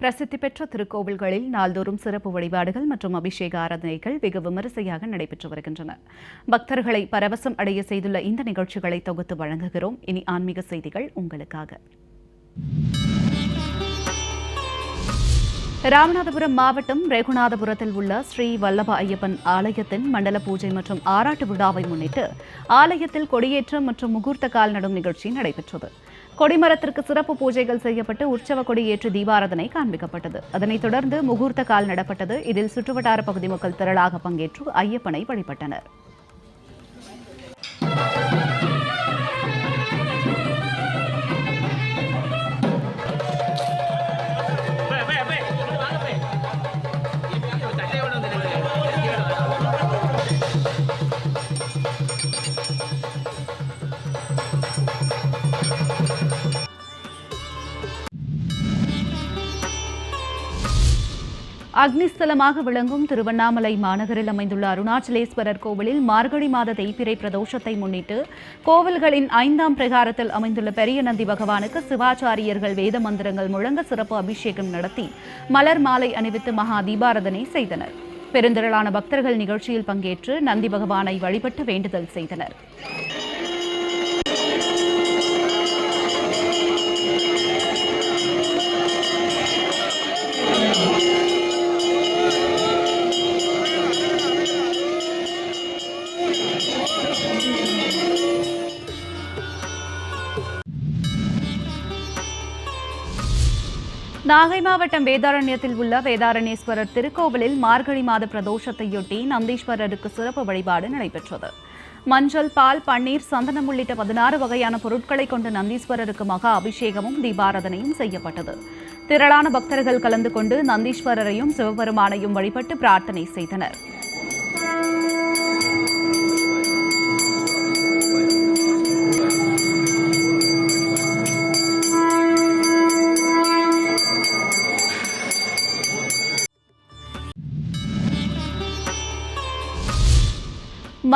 பிரசித்தி பெற்ற திருக்கோவில்களில் நாள்தோறும் சிறப்பு வழிபாடுகள் மற்றும் அபிஷேக ஆராதனைகள் வெகு விமரிசையாக நடைபெற்று வருகின்றன. பக்தர்களை பரவசம் அடைய செய்துள்ள இந்த நிகழ்ச்சிகளை தொகுத்து வழங்குகிறோம். இனி ஆன்மீக செய்திகள் உங்களுக்காக. ராமநாதபுரம் மாவட்டம் ரேகுநாதபுரத்தில் உள்ள ஸ்ரீ வல்லப ஐயப்பன் ஆலயத்தின் மண்டல பூஜை மற்றும் ஆராட்டு விழாவை முன்னிட்டு ஆலயத்தில் கொடியேற்றம் மற்றும் முகூர்த்த கால் நடும் நிகழ்ச்சி நடைபெற்றது. கொடிமரத்திற்கு சிறப்பு பூஜைகள் செய்யப்பட்டு உற்சவ கொடியேற்று தீபாரதனை காண்பிக்கப்பட்டது. அதனைத் தொடர்ந்து முகூர்த்த கால் நடப்பட்டது. இதில் சுற்றுவட்டார பகுதி மக்கள் திரளாக பங்கேற்று ஐயப்பனை வழிபட்டனர். அக்னிஸ்தலமாக விளங்கும் திருவண்ணாமலை மாநகரில் அமைந்துள்ள அருணாச்சலேஸ்வரர் கோவிலில் மார்கழி மாத தேய்பிறை பிரதோஷத்தை முன்னிட்டு கோவில்களின் ஐந்தாம் பிரகாரத்தில் அமைந்துள்ள பெரிய நந்தி பகவானுக்கு சிவாச்சாரியர்கள் வேத மந்திரங்கள் முழங்க சிறப்பு அபிஷேகம் நடத்தி மலர் மாலை அணிவித்து மகா தீபாரதனை செய்தனர். பெருந்திரளான பக்தர்கள் நிகழ்ச்சியில் பங்கேற்று நந்தி பகவானை வழிபட்டு வேண்டுதல் செய்தனர். நாகை மாவட்டம் வேதாரண்யத்தில் உள்ள வேதாரண்யேஸ்வரர் திருக்கோவிலில் மார்கழி மாத பிரதோஷத்தையொட்டி நந்தீஸ்வரருக்கு சிறப்பு வழிபாடு நடைபெற்றது. மஞ்சள் பால் பன்னீர் சந்தனம் உள்ளிட்ட பதினாறு வகையான பொருட்களை கொண்டு நந்தீஸ்வரருக்கு மகா அபிஷேகமும் தீபாராதனையும் செய்யப்பட்டது. திரளான பக்தர்கள் கலந்து கொண்டு நந்தீஸ்வரரையும் சிவபெருமானையும் வழிபட்டு பிரார்த்தனை செய்தனர்.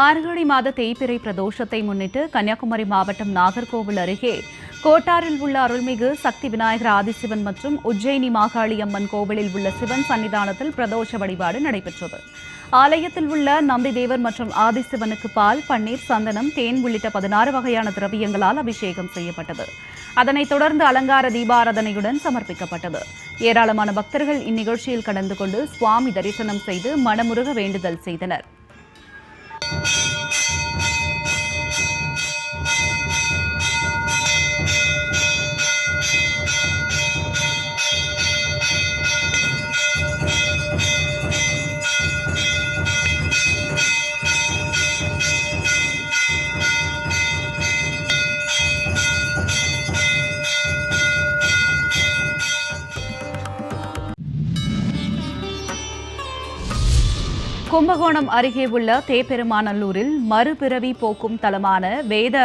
மார்கழி மாத தேய்பிறை பிரதோஷத்தை முன்னிட்டு கன்னியாகுமரி மாவட்டம் நாகர்கோவில் அருகே கோட்டாரில் உள்ள அருள்மிகு சக்தி விநாயகர் ஆதிசிவன் மற்றும் உஜ்ஜயினி மாகாளி அம்மன் கோவிலில் உள்ள சிவன் சன்னிதானத்தில் பிரதோஷ வழிபாடு நடைபெற்றது. ஆலயத்தில் உள்ள நந்திதேவர் மற்றும் ஆதிசிவனுக்கு பால் பன்னீர் சந்தனம் தேன் உள்ளிட்ட பதினாறு வகையான திரவியங்களால் அபிஷேகம் செய்யப்பட்டது. அதனைத் தொடர்ந்து அலங்கார தீபாராதனையுடன் சமர்ப்பிக்கப்பட்டது. ஏராளமான பக்தர்கள் இந்நிகழ்ச்சியில் கலந்து கொண்டு சுவாமி தரிசனம் செய்து மனமுருக வேண்டுதல் செய்தனர். you கும்பகோணம் அருகே உள்ள தேப்பெருமாநல்லூரில் மறுபிறவி போக்கும் தலமான வேத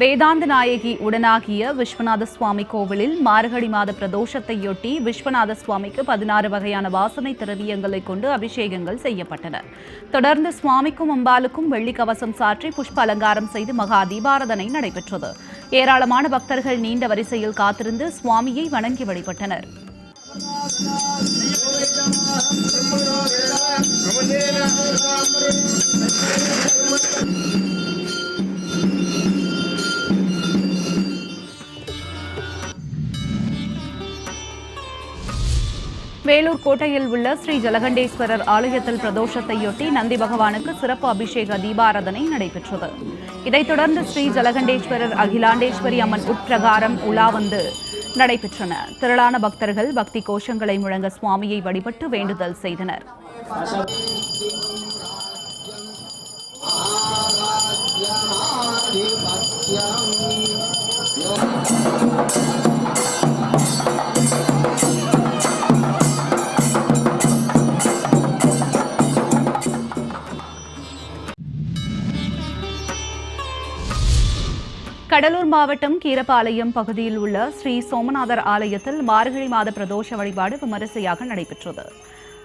வேதாந்த நாயகி உடனாகிய விஸ்வநாத சுவாமி கோவிலில் மார்கழி மாத பிரதோஷத்தையொட்டி விஸ்வநாத சுவாமிக்கு பதினாறு வகையான வாசனை திரவியங்களை கொண்டு அபிஷேகங்கள் செய்யப்பட்டன. தொடர்ந்து சுவாமிக்கும் அம்பாளுக்கும் வெள்ளி கவசம் சாற்றி புஷ்ப அலங்காரம் செய்து மகா தீபாரதனை நடைபெற்றது. ஏராளமான பக்தர்கள் நீண்ட வரிசையில் காத்திருந்து சுவாமியை வணங்கி வழிபட்டனர். வேலூர் கோட்டையில் உள்ள ஸ்ரீ ஜலகண்டேஸ்வரர் ஆலயத்தில் பிரதோஷத்தையொட்டி நந்தி பகவானுக்கு சிறப்பு அபிஷேக தீபாராதனை நடைபெற்றது. இதைத் தொடர்ந்து ஸ்ரீ ஜலகண்டேஸ்வரர் அகிலாண்டேஸ்வரி அம்மன் உட்பிரகாரம் உலா வந்து நடைபெற்றன. திரளான பக்தர்கள் பக்தி கோஷங்களை முழங்க சுவாமியை வழிபட்டு வேண்டுதல் செய்தனர். கடலூர் மாவட்டம் கீரப்பாளையம் பகுதியில் உள்ள ஸ்ரீ சோமநாதர் ஆலயத்தில் மார்கழி மாத பிரதோஷ வழிபாடு விமரிசையாக நடைபெற்றது.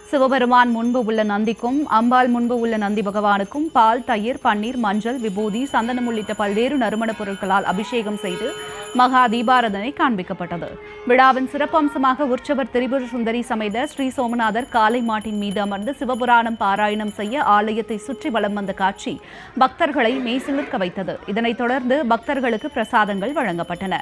சிவபெருமான் முன்பு உள்ள நந்திக்கும் அம்பாள் முன்பு உள்ள நந்தி பகவானுக்கும் பால் தயிர் பன்னீர் மஞ்சள் விபூதி சந்தனம் உள்ளிட்ட பல்வேறு நறுமணப் பொருட்களால் அபிஷேகம் செய்து மகா தீபாரதனை காண்பிக்கப்பட்டது. விழாவின் சிறப்பம்சமாக உற்சவர் திரிபுர சுந்தரி சமைத ஸ்ரீ சோமநாதர் காலை மாட்டின் மீது அமர்ந்து சிவபுராணம் பாராயணம் செய்ய ஆலயத்தை சுற்றி வலம் வந்த காட்சி பக்தர்களை மெய்சிலிர்க்க வைத்தது. இதனைத் தொடர்ந்து பக்தர்களுக்கு பிரசாதங்கள் வழங்கப்பட்டன.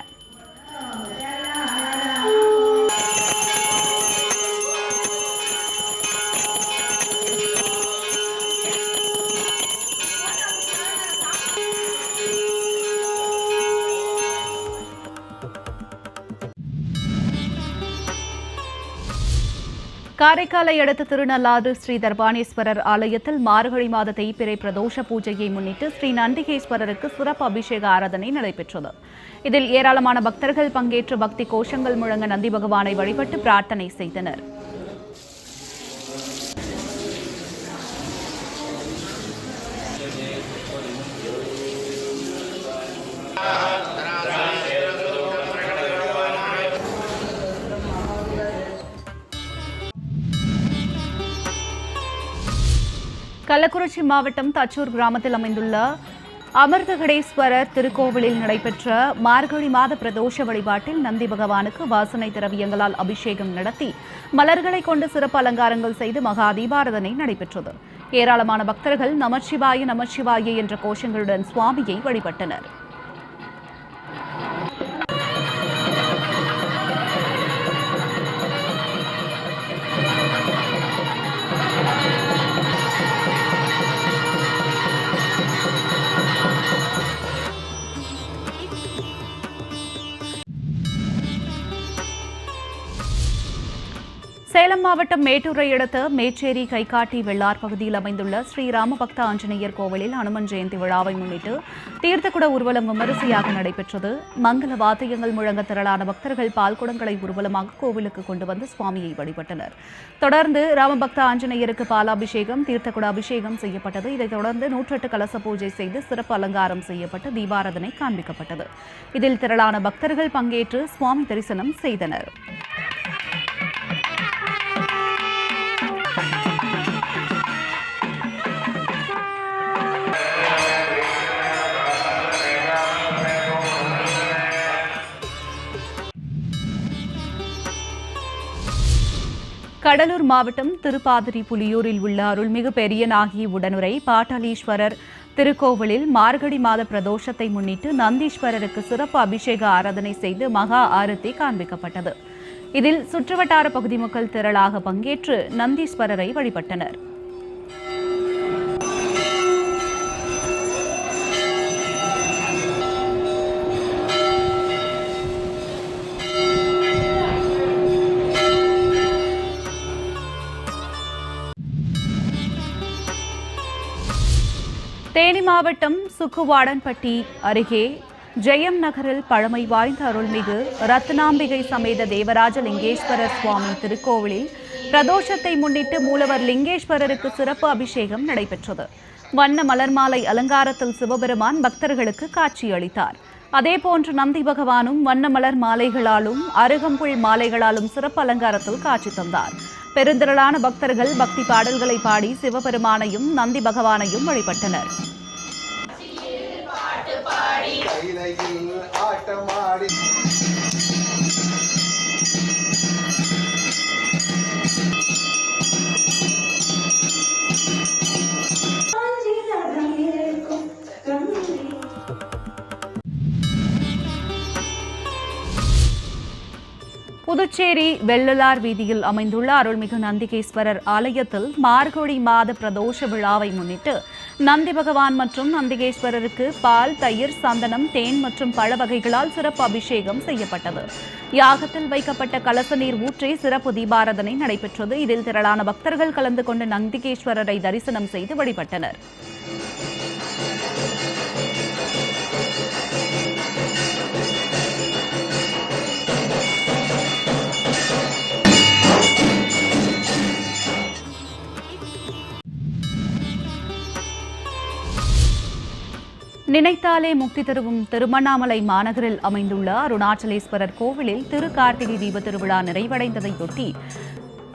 காரைக்காலை அடுத்த திருநள்ளாறு ஸ்ரீ தர்பானேஸ்வரர் ஆலயத்தில் மார்கழி மாத தேய்பிறை பிரதோஷ பூஜையை முன்னிட்டு ஸ்ரீ நந்திகேஸ்வரருக்கு சிறப்பு அபிஷேக ஆராதனை நடைபெற்றது. இதில் ஏராளமான பக்தர்கள் பங்கேற்று பக்தி கோஷங்கள் முழங்க நந்தி பகவானை வழிபட்டு பிரார்த்தனை செய்தனர். கள்ளக்குறிச்சி மாவட்டம் தச்சூர் கிராமத்தில் அமைந்துள்ள அமிர்தகடேஸ்வரர் திருக்கோவிலில் நடைபெற்ற மார்கழி மாத பிரதோஷ வழிபாட்டில் நந்தி பகவானுக்கு வாசனை திரவியங்களால் அபிஷேகம் நடத்தி மலர்களை கொண்டு சிறப்பு அலங்காரங்கள் செய்து மகா தீபாரதனை நடைபெற்றது. ஏராளமான பக்தர்கள் நமச்சிவாய நமச்சிவாய என்ற கோஷங்களுடன் சுவாமியை வழிபட்டனர். சேலம் மாவட்டம் மேட்டூரை அடுத்த மேச்சேரி கைகாட்டி வெள்ளார் பகுதியில் அமைந்துள்ள ஸ்ரீ ராமபக்த ஆஞ்சநேயர் கோவிலில் அனுமன் ஜெயந்தி விழாவை முன்னிட்டு தீர்த்தக்குட ஊர்வலம் விமரிசையாக நடைபெற்றது. மங்கள வாத்தியங்கள் முழங்க திரளான பக்தர்கள் பால்குடங்களை ஊர்வலமாக கோவிலுக்கு கொண்டு வந்து சுவாமியை வழிபட்டனர். தொடர்ந்து ராமபக்த ஆஞ்சநேயருக்கு பாலாபிஷேகம் தீர்த்தக்குட அபிஷேகம் செய்யப்பட்டது. இதைத் தொடர்ந்து நூற்றெட்டு கலச பூஜை செய்து சிறப்பு அலங்காரம் செய்யப்பட்டு தீபாராதனை காண்பிக்கப்பட்டது. இதில் திரளான பக்தர்கள் பங்கேற்று சுவாமி தரிசனம் செய்தனர். கடலூர் மாவட்டம் திருப்பாதிரி புலியூரில் உள்ள அருள்மிகு பெரியநாகி உடனுரை பாட்டாளீஸ்வரர் திருக்கோவிலில் மார்கழி மாத பிரதோஷத்தை முன்னிட்டு நந்தீஸ்வரருக்கு சிறப்பு அபிஷேக ஆராதனை செய்து மகா ஆரத்தி காண்பிக்கப்பட்டது. இதில் சுற்றுவட்டார பகுதி மக்கள் திரளாக பங்கேற்று நந்தீஸ்வரரை வழிபட்டனர். மாவட்டம் சுக்குவாடன்பட்டி அருகே ஜெயம் நகரில் பழமை வாய்ந்த அருள்மிகு ரத்னாம்பிகை சமேத தேவராஜ லிங்கேஸ்வரர் சுவாமி திருக்கோவிலில் பிரதோஷத்தை முன்னிட்டு மூலவர் லிங்கேஸ்வரருக்கு சிறப்பு அபிஷேகம் நடைபெற்றது. வண்ண மலர் மாலை அலங்காரத்தில் சிவபெருமான் பக்தர்களுக்கு காட்சியளித்தார் அதேபோன்று நந்தி பகவானும் வண்ண மலர் மாலைகளாலும் அருகம்புல் மாலைகளாலும் சிறப்பு அலங்காரத்தில் காட்சி தந்தார். பெருந்திரளான பக்தர்கள் பக்தி பாடல்களை பாடி சிவபெருமானையும் நந்தி பகவானையும் வழிபட்டனர். கைலையில் ஆட்டமாடி புதுச்சேரி வெள்ளலார் வீதியில் அமைந்துள்ள அருள்மிகு நந்திகேஸ்வரர் ஆலயத்தில் மார்கழி மாத பிரதோஷ விழாவை முன்னிட்டு நந்தி பகவான் மற்றும் நந்திகேஸ்வரருக்கு பால் தயிர் சந்தனம் தேன் மற்றும் பழ வகைகளால் சிறப்பு அபிஷேகம் செய்யப்பட்டது. யாகத்தில் வைக்கப்பட்ட கலச நீர் ஊற்றி சிறப்பு தீபாரதனை நடைபெற்றது. இதில் திரளான பக்தர்கள் கலந்து கொண்டு நந்திகேஸ்வரரை தரிசனம் செய்து வழிபட்டனர். நினைத்தாலே முக்தி தருவும் திருவண்ணாமலை மாநகரில் அமைந்துள்ள அருணாச்சலேஸ்வரர் கோவிலில் திரு கார்த்திகை தீப திருவிழா நிறைவடைந்ததையொட்டி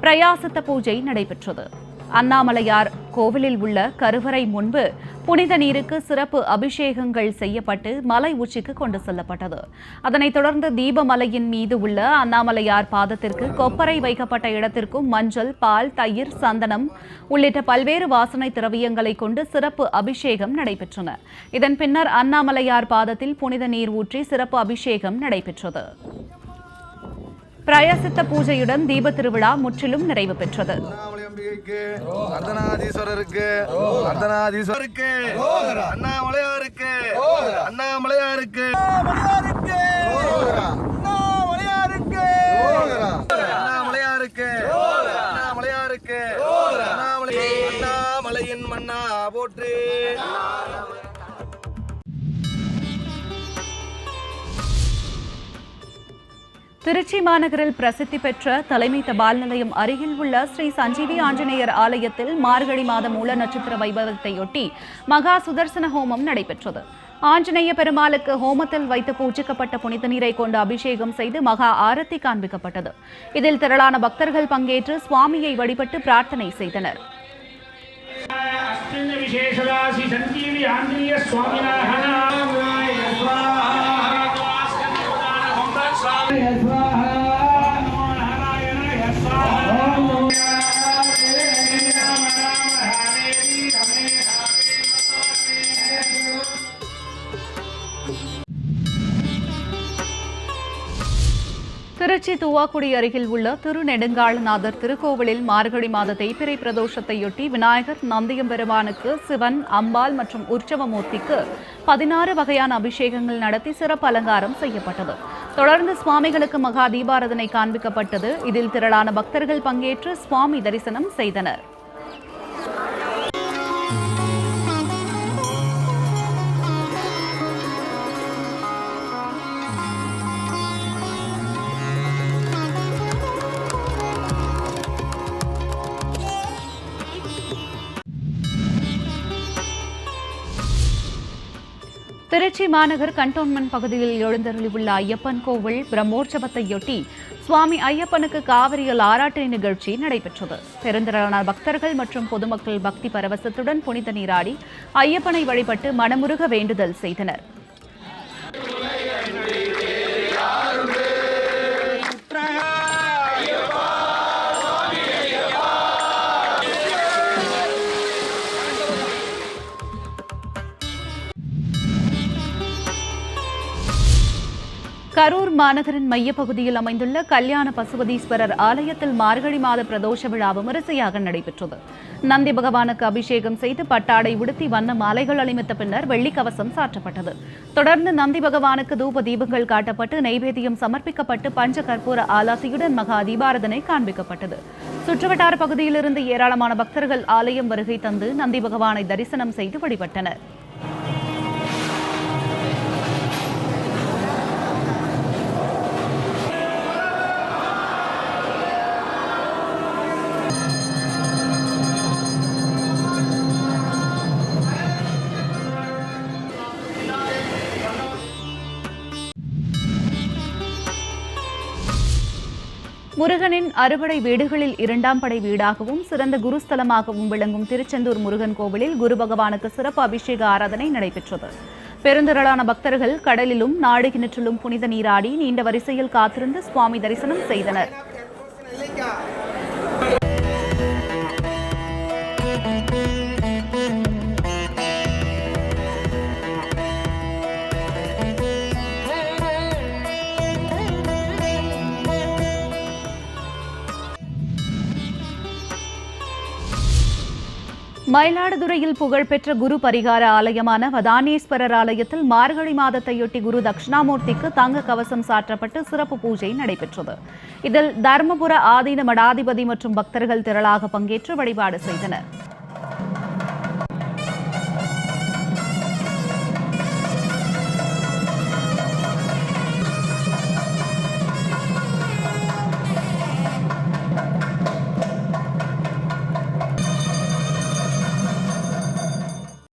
பிரயாசத்த பூஜை நடைபெற்றது. அண்ணாமலையார் கோவிலில் உள்ள கருவறை முன்பு புனித நீருக்கு சிறப்பு அபிஷேகங்கள் செய்யப்பட்டு மலை உச்சிக்கு கொண்டு செல்லப்பட்டது. அதனைத் தொடர்ந்து தீபமலையின் மீது உள்ள அண்ணாமலையார் பாதத்திற்கு கொப்பரை வைக்கப்பட்ட இடத்திற்கும் மஞ்சள் பால் தயிர் சந்தனம் உள்ளிட்ட பல்வேறு வாசனை திரவியங்களை கொண்டு சிறப்பு அபிஷேகம் நடைபெற்றன. இதன் பின்னர் அண்ணாமலையார் பாதத்தில் புனித நீர் ஊற்றி சிறப்பு அபிஷேகம் நடைபெற்றது. பிரயசித்த பூஜையுடன் தீப திருவிழா முற்றிலும் நிறைவு பெற்றது. அர்த்தநாதீஸ்வரருக்கு அர்த்தநாதீஸ்வரருக்கு அண்ணாமலையாருக்கு அண்ணாமலையாருக்கு. அண்ணாமலையாருக்கு அண்ணாமலையாருக்கு திருச்சி மாநகரில் பிரசித்தி பெற்ற தலைமை தபால் நிலையம் அருகில் உள்ள ஸ்ரீ சஞ்சீவி ஆஞ்சநேயர் ஆலயத்தில் மார்கழி மாத மூல நட்சத்திர வைபவத்தையொட்டி மகா சுதர்சன ஹோமம் நடைபெற்றது. ஆஞ்சநேய பெருமாளுக்கு ஹோமத்தில் வைத்து பூஜிக்கப்பட்ட புனித நீரை கொண்டு அபிஷேகம் செய்து மகா ஆரத்தி காண்பிக்கப்பட்டது. இதில் திரளான பக்தர்கள் பங்கேற்று சுவாமியை வழிபட்டு பிரார்த்தனை செய்தனர். Sanjeevi Anjaneya Swaminatha as well. திருச்சி தூவாக்குடி அருகில் உள்ள திருநெடுங்காலநாதர் திருக்கோவிலில் மார்கழி மாத தேய்பிரை பிரதோஷத்தையொட்டி விநாயகர் நந்தியம்பெருமானுக்கு சிவன் அம்பாள் மற்றும் உற்சவமூர்த்திக்கு பதினாறு வகையான அபிஷேகங்கள் நடத்தி சிறப்பு அலங்காரம் செய்யப்பட்டது. தொடர்ந்து சுவாமிகளுக்கு மகா தீபாரதனை காண்பிக்கப்பட்டது. இதில் திரளான பக்தர்கள் பங்கேற்று சுவாமி தரிசனம் செய்தனர். திருச்சி மாநகர் கண்டோன்மெண்ட் பகுதியில் எழுந்தருளியுள்ள ஐயப்பன் கோவில் பிரம்மோற்சவத்தையொட்டி சுவாமி ஐயப்பனுக்கு காவிரியில் ஆராட்டு நிகழ்ச்சி நடைபெற்றது. பெருந்திரளான பக்தர்கள் மற்றும் பொதுமக்கள் பக்தி பரவசத்துடன் புனித நீராடி ஐயப்பனை வழிபட்டு மனமுருக வேண்டுதல் செய்தனர். கரூர் மாநகரின் மையப்பகுதியில் அமைந்துள்ள கல்யாண பசுபதீஸ்வரர் ஆலயத்தில் மார்கழி மாத பிரதோஷ விழா விமரிசையாக நடைபெற்றது. நந்தி பகவானுக்கு அபிஷேகம் செய்து பட்டாடை உடுத்தி வண்ண மாலைகள் அணிவித்த பின்னர் வெள்ளிக்கவசம் சாற்றப்பட்டது. தொடர்ந்து நந்தி பகவானுக்கு தூப தீபங்கள் காட்டப்பட்டு நைவேத்தியம் சமர்ப்பிக்கப்பட்டு பஞ்ச கற்பூர ஆலாசியுடன் மகா தீபாரதனை காண்பிக்கப்பட்டது. சுற்றுவட்டார பகுதியிலிருந்து ஏராளமான பக்தர்கள் ஆலயம் வருகை தந்து நந்தி பகவானை தரிசனம் செய்து வழிபட்டனர். முருகனின் அறுபடை வீடுகளில் இரண்டாம் படை வீடாகவும் சிறந்த குருஸ்தலமாகவும் விளங்கும் திருச்செந்தூர் முருகன் கோவிலில் குரு பகவானுக்கு சிறப்பு அபிஷேக ஆராதனை நடைபெற்றது. பெருந்திரளான பக்தர்கள் கடலிலும் நாடு கிணற்றிலும் புனித நீராடி நீண்ட வரிசையில் காத்திருந்து சுவாமி தரிசனம் செய்தனர். மயிலாடுதுறையில் புகழ்பெற்ற குரு பரிகார ஆலயமான வதானேஸ்வரர் ஆலயத்தில் மார்கழி மாதத்தையொட்டி குரு தட்சிணாமூர்த்திக்கு தங்க கவசம் சாற்றப்பட்டு சிறப்பு பூஜை நடைபெற்றது. இதில் தர்மபுர ஆதீன மடாதிபதி மற்றும் பக்தர்கள் திரளாக பங்கேற்று வழிபாடு செய்தனர்.